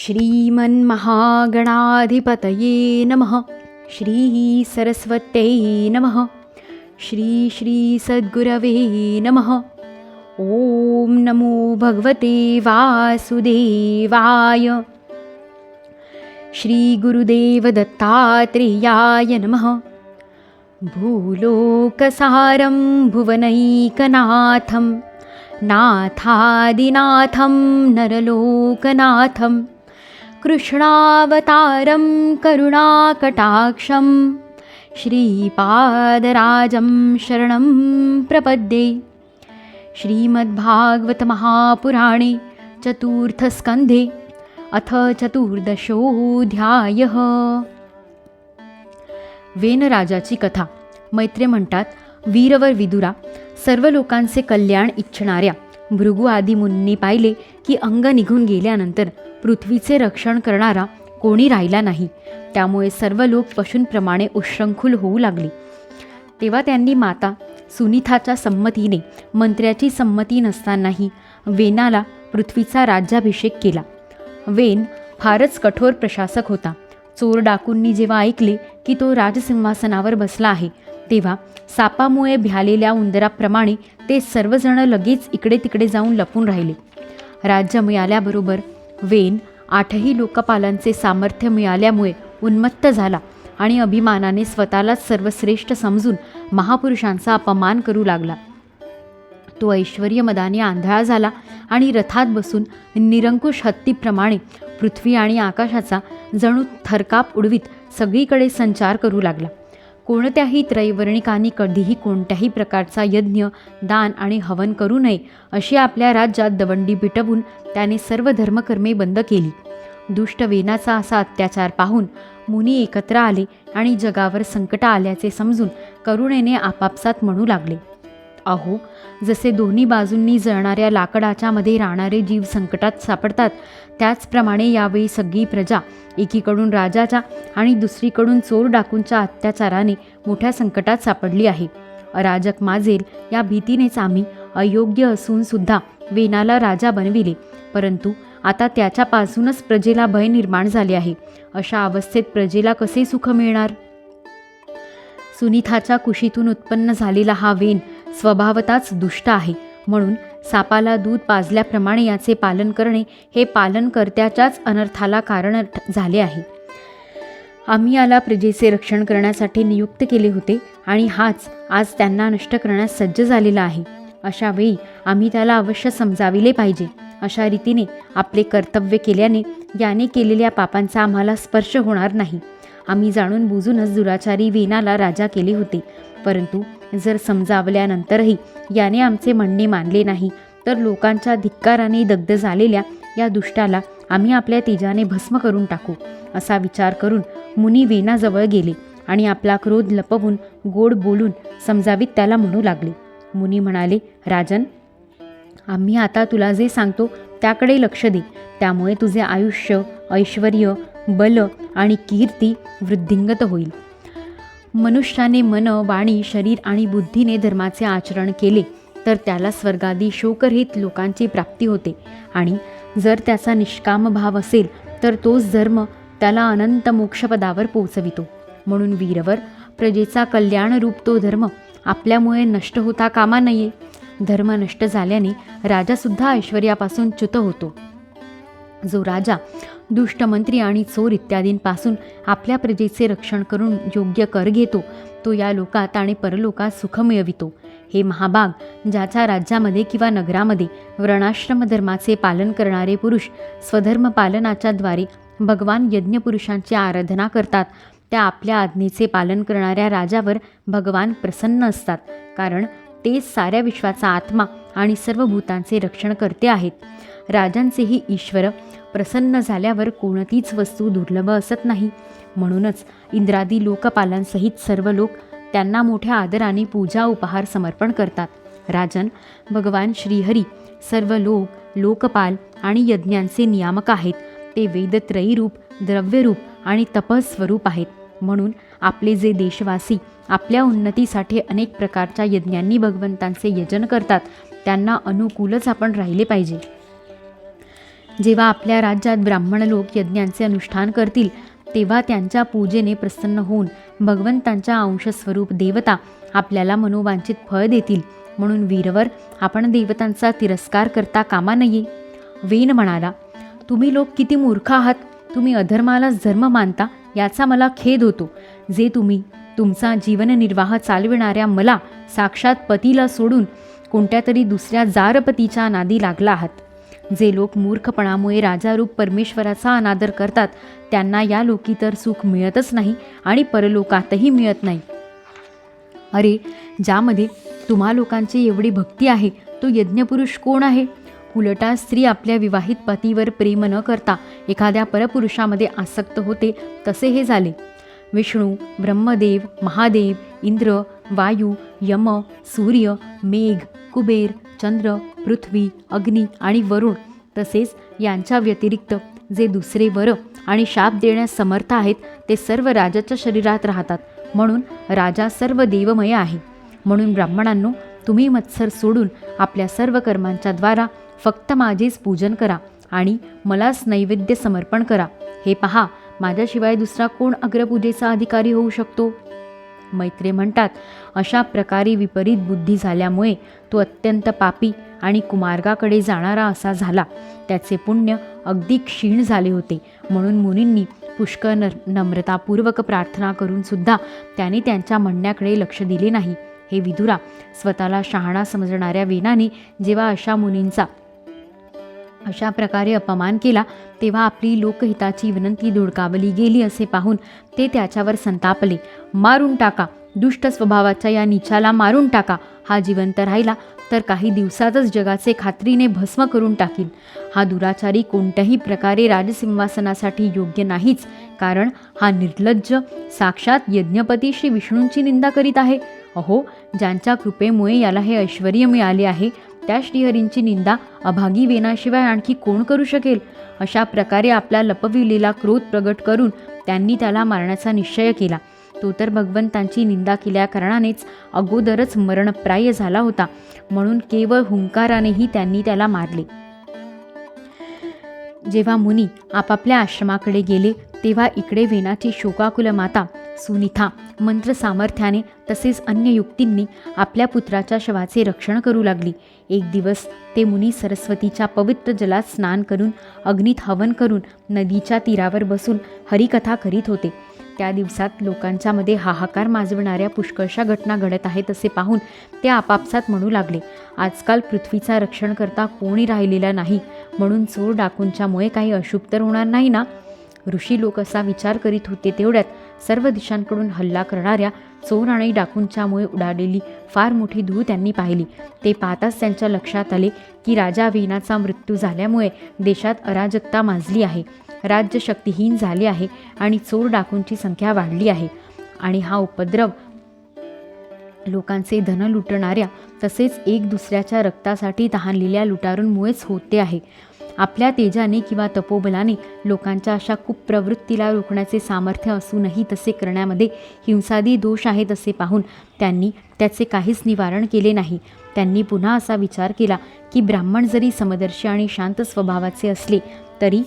श्रीमन्महागणाधिपतये नमः। श्रीसरस्वत्यै नमः। श्री श्री सद्गुरवे नमः। ॐ नमो भगवते वासुदेवाय। श्रीगुरुदेवदत्तात्रेयाय नमः। भूलोकसारं भुवनैकनाथं नाथादिनाथं नरलोकनाथं कृष्णावतारं करुणाकटाक्षं श्रीपादराजं शरणं प्रपद्ये। श्रीमद्भागवतमहापुराणे चतुर्थस्कन्धे अथ चतुर्दशोऽध्यायः। वेनराजाची कथा। मैत्रे म्हणतात वीरवर विदुरा सर्व लोकांचे कल्याण इच्छणाऱ्या भृगू आदी मुन्नी पाहिले की अंग निघून गेल्यानंतर पृथ्वीचे रक्षण करणारा कोणी राहिला नाही. त्यामुळे सर्व लोक पशूंप्रमाणे उशृंखल होऊ लागले. तेव्हा त्यांनी माता सुनीथाच्या संमतीने मंत्र्याची संमती नसतानाही वेनाला पृथ्वीचा राज्याभिषेक केला. वेन फारच कठोर प्रशासक होता. चोर डाकूंनी जेव्हा ऐकले की तो राजसिंहासनावर बसला आहे तेव्हा सापामुळे भ्यालेल्या उंदराप्रमाणे ते सर्वजण लगेच इकडे तिकडे जाऊन लपून राहिले. राज्य मिळाल्याबरोबर वेन आठही लोकपालांचे सामर्थ्य मिळाल्यामुळे उन्मत्त झाला आणि अभिमानाने स्वतःलाच सर्वश्रेष्ठ समजून महापुरुषांचा अपमान करू लागला. तो ऐश्वर्यमदाने आंधळा झाला आणि रथात बसून निरंकुश हत्तीप्रमाणे पृथ्वी आणि आकाशाचा जणू थरकाप उडवीत सगळीकडे संचार करू लागला. कोणत्याही त्रैवर्णिकांनी कधीही कोणत्याही प्रकारचा यज्ञ दान आणि हवन करू नये अशी आपल्या राज्यात दवंडी पिटवून त्याने सर्व धर्मकर्मे बंद केली. दुष्ट वेनाचा असा अत्याचार पाहून मुनी एकत्र आले आणि जगावर संकट आल्याचे समजून करुणेने आपापसात म्हणू लागले. अहो जसे दोन्ही बाजूंनी जळणाऱ्या लाकडाच्या मध्ये राहणारे जीव संकटात सापडतात त्याचप्रमाणे यावेळी सगळी प्रजा एकीकडून राजाच्या आणि दुसरीकडून चोर डाकूंच्या अत्याचाराने मोठ्या संकटात सापडली आहे. अराजक माजेल या भीतीनेच आम्ही अयोग्य असून सुद्धा वेनाला राजा बनविले परंतु आता त्याच्यापासूनच प्रजेला भय निर्माण झाले आहे. अशा अवस्थेत प्रजेला कसे सुख मिळणार? सुनीथाच्या कुशीतून उत्पन्न झालेला हा वेन स्वभावताच दुष्ट आहे. म्हणून सापाला दूध पाजल्याप्रमाणे याचे पालन करणे हे पालनकर्त्याच्याच अनर्थाला कारण झाले आहे. आम्ही याला प्रजेचे रक्षण करण्यासाठी नियुक्त केले होते आणि हाच आज त्यांना नष्ट करण्यास सज्ज झालेला आहे. अशा वेळी आम्ही त्याला अवश्य समजाविले पाहिजे. अशा रीतीने आपले कर्तव्य केल्याने याने केलेल्या पापांचा आम्हाला स्पर्श होणार नाही. आम्ही जाणून बुजूनच दुराचारी वेनाला राजा केले होते. परंतु जर समजावल्यानंतरही याने आमचे म्हणणे मानले नाही तर लोकांच्या धिक्काराने दग्ध झालेल्या या दुष्टाला आम्ही आपल्या तेजाने भस्म करून टाकू असा विचार करून मुनी वेनाजवळ गेले आणि आपला क्रोध लपवून गोड बोलून समजावीत त्याला म्हणू लागले. मुनी म्हणाले राजन आम्ही आता तुला जे सांगतो त्याकडे लक्ष दे. त्यामुळे तुझे आयुष्य ऐश्वर बल आणि कीर्ती वृद्धिंगत होईल. मनुष्याने मन वाणी शरीर आणि बुद्धीने धर्माचे आचरण केले तर त्याला स्वर्गादी शोकरहित लोकांची प्राप्ती होते. आणि जर त्याचा निष्काम भाव असेल तर तोच धर्म त्याला अनंत मोक्षपदावर पोचवितो म्हणून वीरवर प्रजेचा कल्याणरूप तो धर्म आपल्यामुळे नष्ट होता कामा नये. धर्म नष्ट झाल्याने राजासुद्धा ऐश्वर्यापासून च्युत होतो. जो राजा दुष्टमंत्री आणि चोर इत्यादींपासून आपल्या प्रजेचे रक्षण करून योग्य कर घेतो तो या लोकात आणि परलोकात सुख मिळवितो हे महाभाग ज्याच्या राज्यामध्ये किंवा नगरामध्ये वर्णाश्रम धर्माचे पालन करणारे पुरुष स्वधर्म पालनाच्या द्वारे भगवान यज्ञपुरुषांची आराधना करतात त्या आपल्या आज्ञेचे पालन करणाऱ्या राजावर भगवान प्रसन्न असतात कारण तेच साऱ्या विश्वाचा आत्मा आणि सर्व भूतांचे रक्षण करते आहेत. राजांचेही ईश्वर प्रसन्न झाल्यावर कोणतीच वस्तू दुर्लभ असत नाही. म्हणूनच इंद्रादी लोकपालांसहित सर्व लोक त्यांना मोठ्या आदराने पूजा उपहार समर्पण करतात. राजन भगवान श्रीहरी सर्व लोक लोकपाल आणि यज्ञांचे नियामक आहेत. ते वेदत्रयीरूप द्रव्यरूप आणि तपस्वरूप आहेत. म्हणून आपले जे देशवासी आपल्या उन्नतीसाठी अनेक प्रकारच्या यज्ञांनी भगवंतांचे यजन करतात त्यांना अनुकूलच आपण राहिले पाहिजे. जेव्हा आपल्या राज्यात ब्राह्मण लोक यज्ञांचे अनुष्ठान करतील तेव्हा त्यांच्या पूजेने प्रसन्न होऊन भगवंतांच्या अंशस्वरूप देवता आपल्याला मनोवांचित फळ देतील. म्हणून वीरवर आपण देवतांचा तिरस्कार करता कामा नये. वेन म्हणाला तुम्ही लोक किती मूर्ख आहात. तुम्ही अधर्माला धर्म मानता याचा मला खेद होतो. जे तुम्ही तुमचा जीवननिर्वाह चालविणाऱ्या मला साक्षात पतीला सोडून कोणत्या तरी दुसऱ्या जारपतीच्या नादी लागला आहात. जे लोक मूर्खपणामुळे राजारूप परमेश्वराचा अनादर करतात त्यांना या लोकी तर सुख मिळतच नाही आणि परलोकातही मिळत नाही. अरे ज्यामध्ये तुम्हा लोकांची एवढी भक्ती आहे तो यज्ञपुरुष कोण आहे? उलटा स्त्री आपल्या विवाहित पतीवर प्रेम न करता एखाद्या परपुरुषामध्ये आसक्त होते तसे हे झाले. विष्णू ब्रह्मदेव महादेव इंद्र वायू यम सूर्य मेघ कुबेर चंद्र पृथ्वी अग्नी आणि वरुण तसेच यांच्या व्यतिरिक्त जे दुसरे वर आणि शाप देण्यास समर्थ आहेत ते सर्व राजाच्या शरीरात राहतात. म्हणून राजा सर्व देवमय आहे. म्हणून ब्राह्मणांनो तुम्ही मत्सर सोडून आपल्या सर्व कर्मांच्या द्वारा फक्त माझेच पूजन करा आणि मलाच नैवेद्य समर्पण करा. हे पहा माझ्याशिवाय दुसरा कोण अग्रपूजेचा अधिकारी होऊ शकतो? मैत्रे म्हणतात अशा प्रकारे विपरीत बुद्धी झाल्यामुळे तो अत्यंत पापी आणि कुमार्गाकडे जाणारा असा झाला. त्याचे पुण्य अगदी क्षीण झाले होते. म्हणून मुनींनी पुष्कळ न नम्रतापूर्वक प्रार्थना करूनसुद्धा त्याने त्यांच्या म्हणण्याकडे लक्ष दिले नाही. हे विदुरा स्वतःला शहाणा समजणाऱ्या वेनाने जेव्हा अशा मुनींचा अशा प्रकारे अपमान केला तेव्हा आपली लोकहिताची विनंती धुडकावली गेली असे पाहून ते त्याच्यावर संतापले. मारून टाका. दुष्ट स्वभावाच्या या निचाला मारून टाका. हा जिवंत राहिला तर काही दिवसातच जगाचे खात्रीने भस्म करून टाकील हा दुराचारी कोणत्याही प्रकारे राजसिंहासनासाठी योग्य नाहीच कारण हा निर्लज्ज साक्षात यज्ञपती श्री विष्णूंची निंदा करीत आहे. अहो ज्यांच्या कृपेमुळे याला हे ऐश्वर मिळाले आहे त्या श्रीहरींची निंदा अभागी वेनाशिवाय आणखी कोण करू शकेल? अशा प्रकारे आपला लपविलेला क्रोध प्रगट करून त्यांनी त्याला मारण्याचा निश्चय केला. तो तर भगवंतांची निंदा केल्या कारणानेच अगोदरच मरणप्राय झाला होता. म्हणून केवळ हुंकारानेही त्यांनी त्याला मारले. जेव्हा मुनी आपापल्या आश्रमाकडे गेले तेव्हा इकडे वेनाची शोकाकुल माता सुनिथा मंत्र सामर्थ्याने तसेच अन्य युक्तींनी आपल्या पुत्राच्या शवाचे रक्षण करू लागली. एक दिवस ते मुनी सरस्वतीच्या पवित्र जलात स्नान करून अग्नीत हवन करून नदीच्या तीरावर बसून हरिकथा करीत होते. त्या दिवसात लोकांच्यामध्ये हाहाकार माजवणाऱ्या पुष्कळशा घटना घडत आहेत असे पाहून ते आपापसात म्हणू लागले आजकाल पृथ्वीचा रक्षण करता कोणी राहिलेला नाही म्हणून चोर डाकूंच्यामुळे काही अशुभ तर होणार नाही ना? ऋषी लोक असा विचार करीत होते तेवढ्यात सर्व दिशांकडून हल्ला करणाऱ्या चोर आणि डाकूंच्यामुळे उडालेली फार मोठी धूळ त्यांनी पाहिली. ते पाहताच त्यांच्या लक्षात आले की राजा वेनाचा मृत्यू झाल्यामुळे देशात अराजकता माजली आहे. राज्य शक्तिहीन झाले आहे आणि चोर डाकूंची संख्या वाढली आहे. आणि हा उपद्रव लोकांचे धन लुटणाऱ्या तसेच एक दुसऱ्याच्या रक्तासाठी तहानलेल्या लुटारूंमुळेच होते आहे. आपल्या तेजाने किंवा तपोबलाने लोकांच्या अशा कुप्रवृत्तीला रोखण्याचे सामर्थ्य असूनही तसे करण्यामध्ये हिंसादी दोष आहेत असे पाहून त्यांनी त्याचे काहीच निवारण केले नाही. त्यांनी पुन्हा असा विचार केला की ब्राह्मण जरी समदर्शी आणि शांत स्वभावाचे असले तरी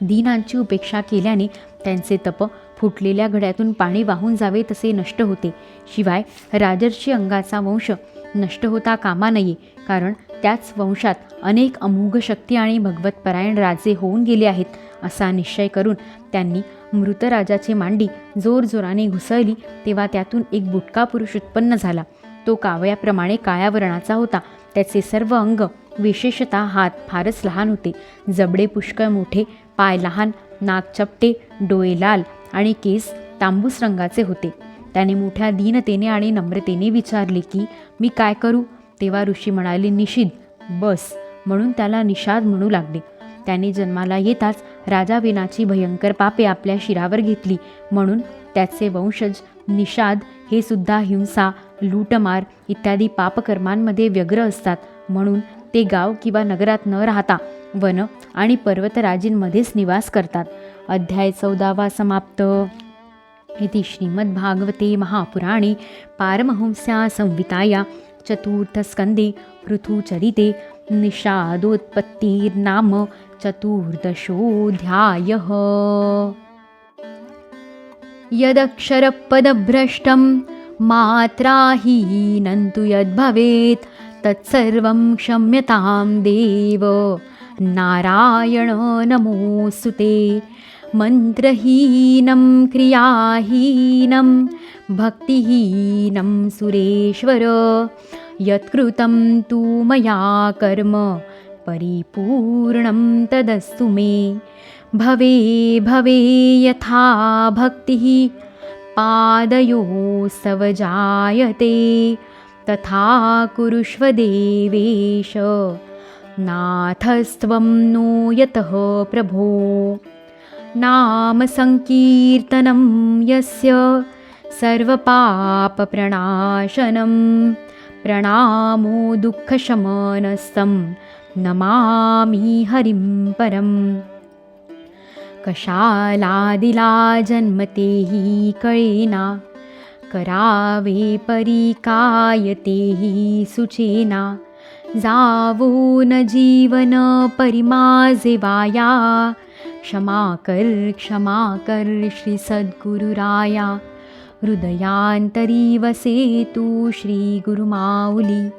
दीनांची उपेक्षा केल्याने त्यांचे तप फुटलेल्या घड्यातून पाणी वाहून जावे तसे नष्ट होते. शिवाय राजर्षी अंगाचा वंश नष्ट होता कामा नये कारण त्याच वंशात अनेक अमोघ शक्ती आणि भगवतपरायण राजे होऊन गेले आहेत असा निश्चय करून त्यांनी मृतराजाची मांडी जोरजोराने घुसळली तेव्हा त्यातून एक बुटका पुरुष उत्पन्न झाला. तो कावयाप्रमाणे काळ्या वर्णाचा होता. त्याचे सर्व अंग विशेषतः हात फारच लहान होते. जबडे पुष्कळ मोठे पाय लहान नाक चपटे डोळे लाल आणि केस तांबूस रंगाचे होते. त्याने मोठ्या दीनतेने आणि नम्रतेने विचारले की मी काय करू? तेव्हा ऋषी म्हणाले निषिद बस. म्हणून त्याला निषाद म्हणू लागले. त्याने जन्माला येताच राजाविनाची भयंकर पापे आपल्या शिरावर घेतली. म्हणून त्याचे वंशज निषाद हे सुद्धा हिंसा लूटमार इत्यादी पापकर्मांमध्ये व्यग्र असतात. म्हणून ते गाव किंवा नगरात न राहता वन आणि पर्वतराजींमध्येच निवास करतात. अध्याय चौदावा समाप्त. इति श्रीमद्भागवते महापुराणे पारमहंस्या संहिताया चतुर्थस्कन्धे पृथुचरिते निषादोत्पत्तिर्नाम चतुर्दशोऽध्यायः। यदक्षरपदभ्रष्टं मात्राहीनं तु यद्भवेत् तत्सर्वं क्षम्यतां देव। नारायण नमोऽस्तु ते। मन्त्रहीनं क्रियाहीनं भक्तिहीनं सुरेश्वर। यत्कृतं तु मया कर्म परिपूर्णं तदस्तु मे। भवे भवे यथा भक्तिः पादयोस्तव जायते। तथा कुरुष्व देवेश। नाथस्त्वं नो यतः प्रभो नामसङ्कीर्तनं यस्य सर्वपापप्रणाशनं प्रणामो दुःखशमनस्तं नमामि हरिं परम्। कशालादिला जन्मते हि कळेना करावे परिकायते हि सुचेना जावो न जीवन परिमाजे वाया क्षमाकर् क्षमा कर् श्रीसद्गुरुराया हृदयान्तरी वसेतु श्रीगुरुमावली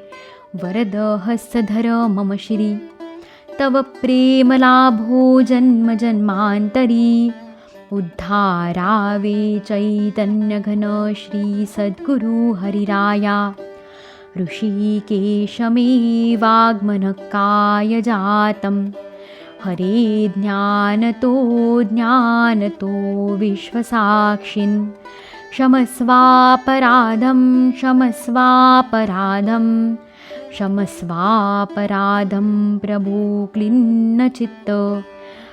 वरदहस्तधर मम श्री। तव प्रेमलाभो जन्म जन्मान्तरी। उद्धारावे चैतन्यघन श्रीसद्गुरुहरिराया ऋषि केशमेवाग्मनकाय जातम् हरे ज्ञानतो ज्ञानतो विश्वसाक्षिन्। क्षमस्वापराधं क्षमस्वापराधं क्षमस्वापराधं प्रभो क्लिन्नचित्त।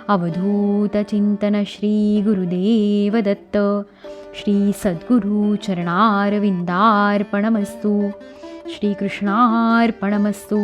अवधूतचिन्तन श्रीगुरुदेवदत्त श्रीसद्गुरुचरणारविन्दार्पणमस्तु श्रीकृष्णार्पणमस्तु